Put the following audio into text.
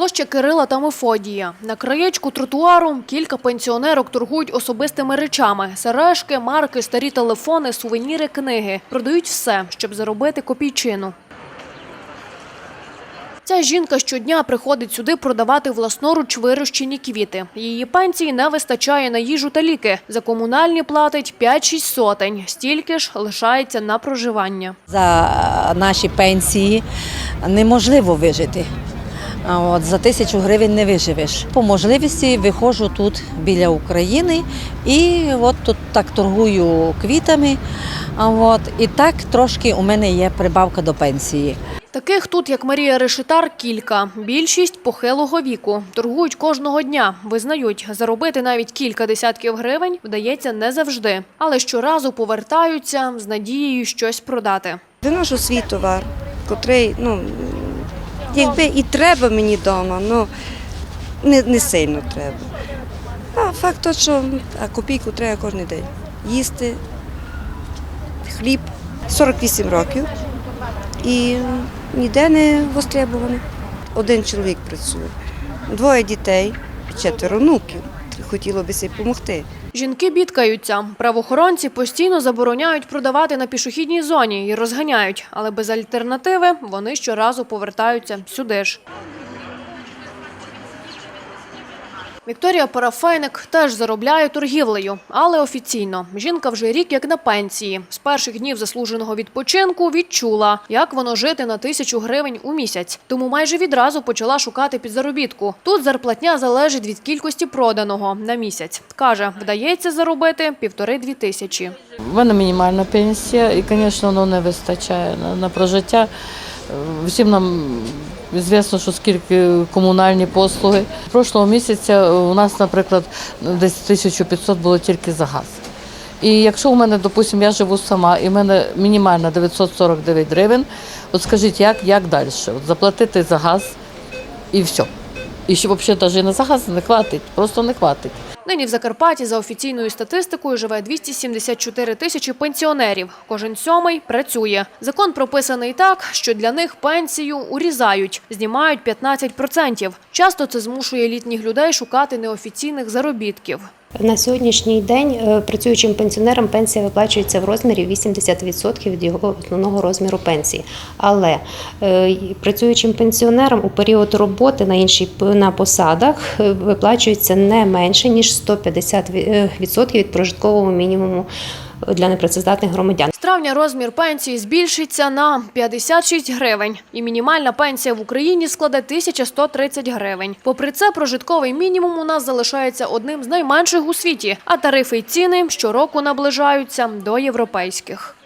Площа Кирила та Мефодія. На краєчку тротуару кілька пенсіонерок торгують особистими речами: сережки, марки, старі телефони, сувеніри, книги. Продають все, щоб заробити копійчину. Ця жінка щодня приходить сюди продавати власноруч вирощені квіти. Її пенсії не вистачає на їжу та ліки. За комунальні платить 5-6 сотень. Стільки ж лишається на проживання. За наші пенсії неможливо вижити. А От, за тисячу гривень не виживеш. По можливості виходжу тут біля України і от тут так торгую квітами. А От, і так трошки у мене є прибавка до пенсії. Таких тут, як Марія Решетар, кілька. Більшість похилого віку. Торгують кожного дня. Визнають, заробити навіть кілька десятків гривень вдається не завжди. Але щоразу повертаються з надією щось продати. Виношу свій товар, котрий, ну, якби і треба мені вдома, ну не, не сильно треба. А факт то, що а копійку треба кожен день. Їсти, хліб, 48 років і ніде не востребований. Один чоловік працює, двоє дітей, четверо внуків. Хотіло би собі допомогти. Жінки бідкаються. Правоохоронці постійно забороняють продавати на пішохідній зоні і розганяють. Але без альтернативи вони щоразу повертаються сюди ж. Вікторія Парафейник теж заробляє торгівлею, але офіційно. Жінка вже рік як на пенсії. З перших днів заслуженого відпочинку відчула, як воно жити на тисячу гривень у місяць. Тому майже відразу почала шукати підзаробітку. Тут зарплатня залежить від кількості проданого на місяць. Каже, вдається заробити півтори-дві тисячі. У мене мінімальна пенсія, і, звісно, воно не вистачає на, прожиття. Е, Всім нам звісно, що скільки комунальні послуги. Прошлого місяця у нас, наприклад, десь 1500 було тільки за газ. І якщо у мене, допустимо, я живу сама, і в мене мінімальна 949 гривень, от скажіть, як, як далі? От заплатити за газ і все. І ще взагалі навіть на за газ не хватить, просто не хватить. Нині в Закарпатті за офіційною статистикою живе 274 тисячі пенсіонерів. Кожен сьомий працює. Закон прописаний так, що для них пенсію урізають, знімають 15%. Часто це змушує літніх людей шукати неофіційних заробітків. На сьогоднішній день е, працюючим пенсіонерам пенсія виплачується в розмірі 80% від його основного розміру пенсії. Але е, працюючим пенсіонерам у період роботи на іншій на посадах е, виплачується не менше ніж 150% від прожиткового мінімуму для непрацездатних громадян. З травня розмір пенсії збільшиться на 56 гривень. І мінімальна пенсія в Україні складе 1130 гривень. Попри це, прожитковий мінімум у нас залишається одним з найменших у світі, а тарифи й ціни щороку наближаються до європейських.